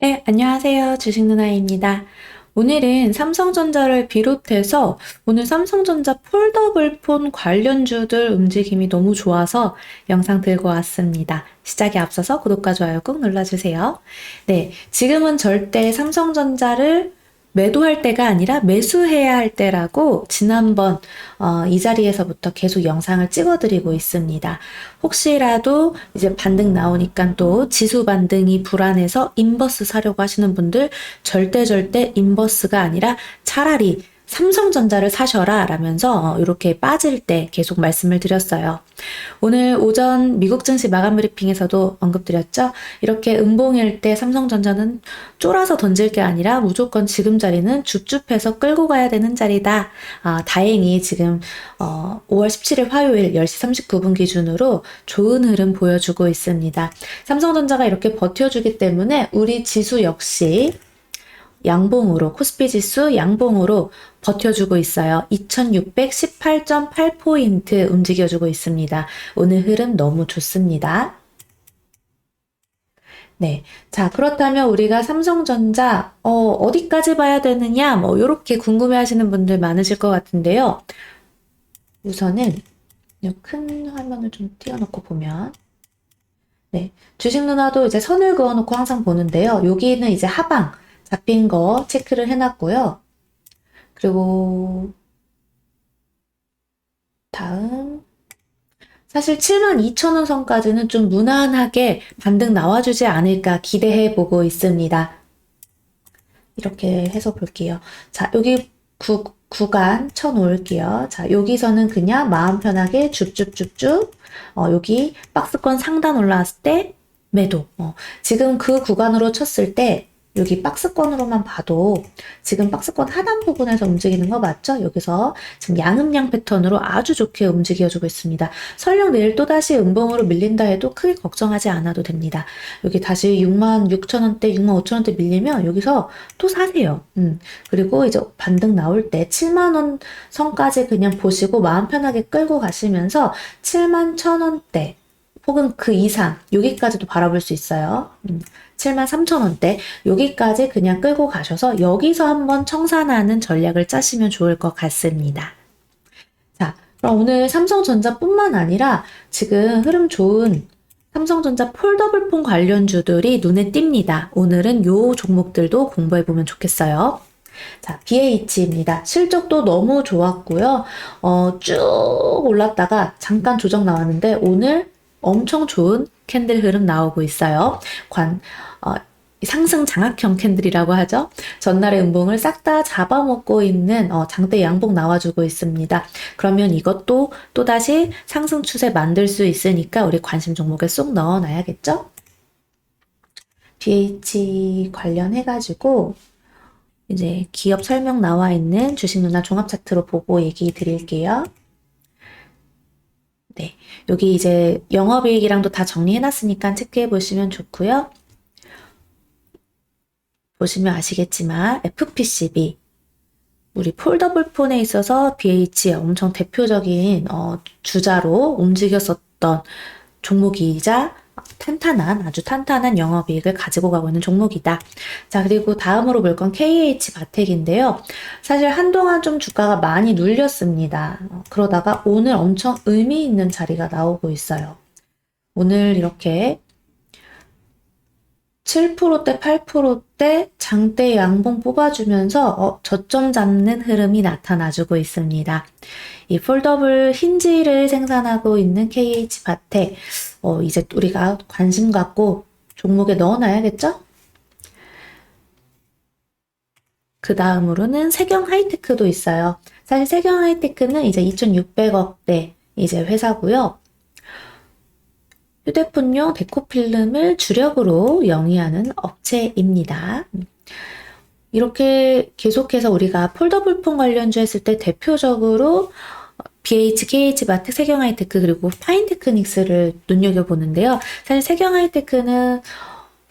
네, 안녕하세요. 주식 누나입니다. 오늘은 삼성전자를 비롯해서 오늘 삼성전자 폴더블 폰 관련주들 움직임이 너무 좋아서 영상 들고 왔습니다. 시작에 앞서서 구독과 좋아요 꾹 눌러주세요. 네, 지금은 절대 삼성전자를 매도할 때가 아니라 매수해야 할 때라고 지난번 어, 이 자리에서부터 계속 영상을 찍어드리고 있습니다. 혹시라도 이제 반등 나오니까 또 지수 반등이 불안해서 인버스 사려고 하시는 분들 절대 절대 인버스가 아니라 차라리 삼성전자를 사셔라 라면서 이렇게 빠질 때 계속 말씀을 드렸어요. 오늘 오전 미국 증시 마감 브리핑에서도 언급드렸죠. 이렇게 음봉일 때 삼성전자는 쫄아서 던질 게 아니라 무조건 지금 자리는 줍줍해서 끌고 가야 되는 자리다. 아, 다행히 지금 어, 5월 17일 화요일 10시 39분 기준으로 좋은 흐름 보여주고 있습니다. 삼성전자가 이렇게 버텨주기 때문에 우리 지수 역시 양봉으로 코스피 지수 양봉으로 버텨주고 있어요. 2618.8포인트 움직여주고 있습니다. 오늘 흐름 너무 좋습니다. 네. 자, 그렇다면 우리가 삼성전자, 어, 어디까지 봐야 되느냐, 뭐, 이렇게 궁금해 하시는 분들 많으실 것 같은데요. 우선은, 이큰 화면을 좀 띄워놓고 보면, 네. 주식 누나도 이제 선을 그어놓고 항상 보는데요. 여기는 이제 하방, 잡힌 거 체크를 해놨고요. 그리고 다음 사실 72,000원 선까지는 좀 무난하게 반등 나와주지 않을까 기대해 보고 있습니다. 이렇게 해서 볼게요. 자, 여기 구, 구간 쳐놓을게요. 자, 여기서는 그냥 마음 편하게 줍줍줍줍 어, 여기 박스권 상단 올라왔을 때 매도. 어, 지금 그 구간으로 쳤을 때 여기 박스권으로만 봐도 지금 박스권 하단 부분에서 움직이는 거 맞죠? 여기서 지금 양음양 패턴으로 아주 좋게 움직여주고 있습니다. 설령 내일 또다시 음봉으로 밀린다 해도 크게 걱정하지 않아도 됩니다. 여기 다시 6만 6천 원대, 6만 5천 원대 밀리면 여기서 또 사세요. 음. 그리고 이제 반등 나올 때 7만 원 선까지 그냥 보시고 마음 편하게 끌고 가시면서 7만 천 원대 혹은 그 이상 여기까지도 바라볼 수 있어요. 음. 7만 3천 원대 여기까지 그냥 끌고 가셔서 여기서 한번 청산하는 전략을 짜시면 좋을 것 같습니다. 자, 그럼 오늘 삼성전자뿐만 아니라 지금 흐름 좋은 삼성전자 폴더블폰 관련주들이 눈에 띕니다. 오늘은 요 종목들도 공부해 보면 좋겠어요. 자, BH입니다. 실적도 너무 좋았고요. 어, 쭉 올랐다가 잠깐 조정 나왔는데 오늘 엄청 좋은 캔들 흐름 나오고 있어요. 관, 어, 상승 장악형 캔들이라고 하죠. 전날의 음봉을 싹 다 잡아먹고 있는 어, 장대 양봉 나와주고 있습니다. 그러면 이것도 또다시 상승 추세 만들 수 있으니까 우리 관심 종목에 쏙 넣어놔야겠죠? BH 관련해가지고 이제 기업 설명 나와 있는 주식 누나 종합 차트로 보고 얘기 드릴게요. 네. 여기 이제 영업이익이랑도 다 정리해놨으니까 체크해 보시면 좋고요. 보시면 아시겠지만 FPCB 우리 폴더블 폰에 있어서 BH의 엄청 대표적인 어, 주자로 움직였었던 종목이자 탄탄한 아주 탄탄한 영업이익을 가지고 가고 있는 종목이다. 자 그리고 다음으로 볼 건 KH 바텍인데요. 사실 한동안 좀 주가가 많이 눌렸습니다. 어, 그러다가 오늘 엄청 의미 있는 자리가 나오고 있어요. 오늘 이렇게 7%대, 8%대 장대 양봉 뽑아주면서 어, 저점 잡는 흐름이 나타나주고 있습니다. 이 폴더블 힌지를 생산하고 있는 KH 바텍 어, 이제 우리가 관심 갖고 종목에 넣어놔야겠죠? 그 다음으로는 세경 하이테크도 있어요. 사실 세경 하이테크는 이제 2,600억대 이제 회사고요. 휴대폰용 데코필름을 주력으로 영위하는 업체입니다. 이렇게 계속해서 우리가 폴더블폰 관련주 했을 때 대표적으로 BH, KH, 마텍, 세경 하이테크 그리고 파인테크닉스를 눈여겨 보는데요. 사실 세경 하이테크는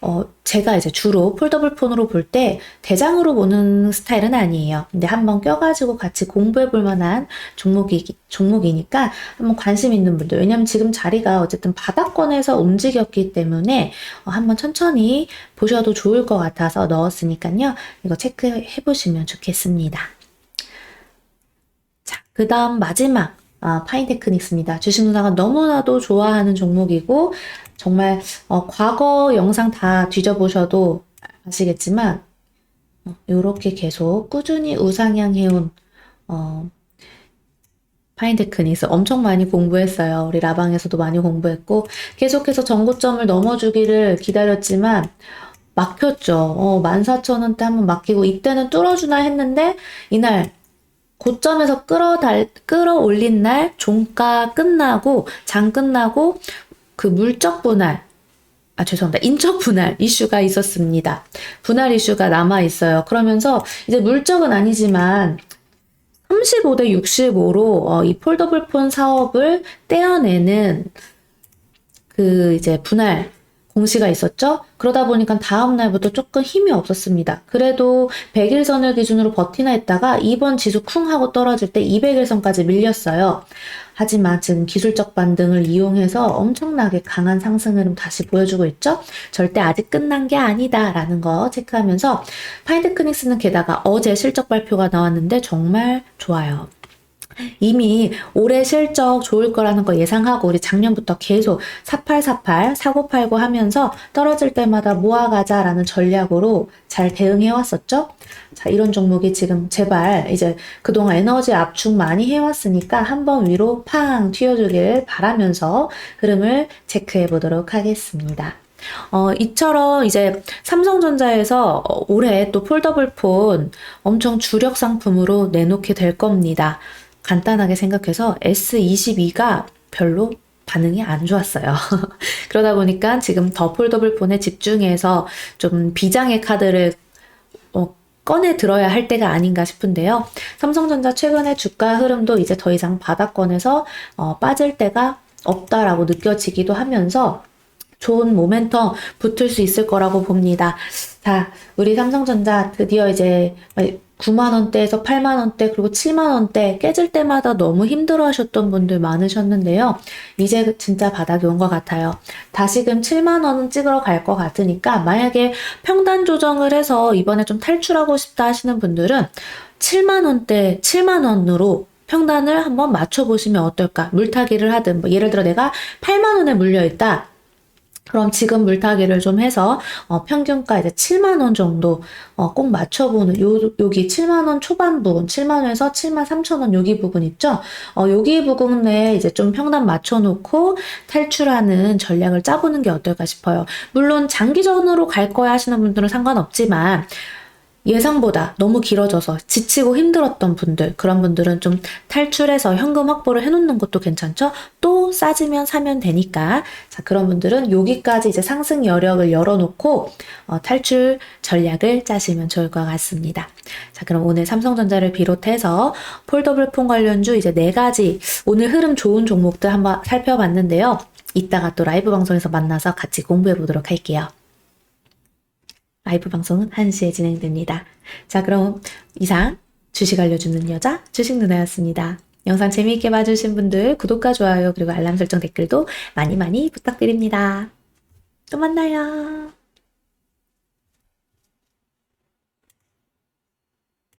어, 제가 이제 주로 폴더블 폰으로 볼 때 대장으로 보는 스타일은 아니에요. 근데 한번 껴가지고 같이 공부해 볼 만한 종목이, 종목이니까 한번 관심 있는 분들. 왜냐면 지금 자리가 어쨌든 바닥권에서 움직였기 때문에 어, 한번 천천히 보셔도 좋을 것 같아서 넣었으니까요. 이거 체크해 보시면 좋겠습니다. 자, 그 다음 마지막. 아, 파인테크닉스입니다. 주식 누나가 너무나도 좋아하는 종목이고, 정말, 어, 과거 영상 다 뒤져보셔도 아시겠지만, 어, 요렇게 계속 꾸준히 우상향 해온, 어, 파인테크닉스 엄청 많이 공부했어요. 우리 라방에서도 많이 공부했고, 계속해서 전고점을 넘어주기를 기다렸지만, 막혔죠. 어, 14,000원대 한번 막히고, 이때는 뚫어주나 했는데, 이날 고점에서 끌어달, 끌어올린 날 종가 끝나고 장 끝나고 그 물적 분할 아 죄송합니다 인적 분할 이슈가 있었습니다. 분할 이슈가 남아 있어요. 그러면서 이제 물적은 아니지만 35대 65로 어, 이 폴더블 폰 사업을 떼어내는 그 이제 분할 공시가 있었죠. 그러다 보니까 다음 날부터 조금 힘이 없었습니다. 그래도 100일선을 기준으로 버티나 했다가 이번 지수 쿵 하고 떨어질 때 200일선까지 밀렸어요. 하지만 지금 기술적 반등을 이용해서 엄청나게 강한 상승 흐름 다시 보여주고 있죠. 절대 아직 끝난 게 아니다 라는 거 체크하면서 파인테크닉스는 게다가 어제 실적 발표가 나왔는데 정말 좋아요. 이미 올해 실적 좋을 거라는 거 예상하고 우리 작년부터 계속 4848 사고 팔고 하면서 떨어질 때마다 모아가자라는 전략으로 잘 대응해 왔었죠. 자, 이런 종목이 지금 제발 이제 그동안 에너지 압축 많이 해왔으니까 한번 위로 팡 튀어주길 바라면서 흐름을 체크해 보도록 하겠습니다. 어, 이처럼 이제 삼성전자에서 어, 올해 또 폴더블 폰 엄청 주력 상품으로 내놓게 될 겁니다. 간단하게 생각해서 S22가 별로 반응이 안 좋았어요. 그러다 보니까 지금 더 폴더블 폰에 집중해서 좀 비장의 카드를 어, 꺼내 들어야 할 때가 아닌가 싶은데요. 삼성전자 최근에 주가 흐름도 이제 더 이상 바닥권에서 어, 빠질 때가 없다라고 느껴지기도 하면서 좋은 모멘텀 붙을 수 있을 거라고 봅니다. 자, 우리 삼성전자 드디어 이제 9만 원대에서 8만 원대 그리고 7만 원대 깨질 때마다 너무 힘들어 하셨던 분들 많으셨는데요. 이제 진짜 바닥이 온 것 같아요. 다시금 7만 원은 찍으러 갈 것 같으니까 만약에 평단 조정을 해서 이번에 좀 탈출하고 싶다 하시는 분들은 7만 원대 7만 원으로 평단을 한번 맞춰보시면 어떨까? 물타기를 하든 뭐 예를 들어 내가 8만 원에 물려 있다. 그럼 지금 물타기를 좀 해서 어, 평균가 이제 7만 원 정도 어, 꼭 맞춰보는 요 여기 7만 원 초반 부분 7만 원에서 7만 3천 원 여기 부분 있죠. 어, 여기 부분에 이제 좀 평단 맞춰놓고 탈출하는 전략을 짜보는 게 어떨까 싶어요. 물론 장기전으로 갈 거야 하시는 분들은 상관없지만 예상보다 너무 길어져서 지치고 힘들었던 분들, 그런 분들은 좀 탈출해서 현금 확보를 해놓는 것도 괜찮죠? 또 싸지면 사면 되니까. 자, 그런 분들은 여기까지 이제 상승 여력을 열어놓고 어, 탈출 전략을 짜시면 좋을 것 같습니다. 자, 그럼 오늘 삼성전자를 비롯해서 폴더블 폰 관련주 이제 네 가지 오늘 흐름 좋은 종목들 한번 살펴봤는데요. 이따가 또 라이브 방송에서 만나서 같이 공부해 보도록 할게요. 라이브 방송은 1시에 진행됩니다. 자, 그럼 이상 주식 알려주는 여자 주식 누나였습니다. 영상 재미있게 봐주신 분들 구독과 좋아요 그리고 알람 설정 댓글도 많이 많이 부탁드립니다. 또 만나요.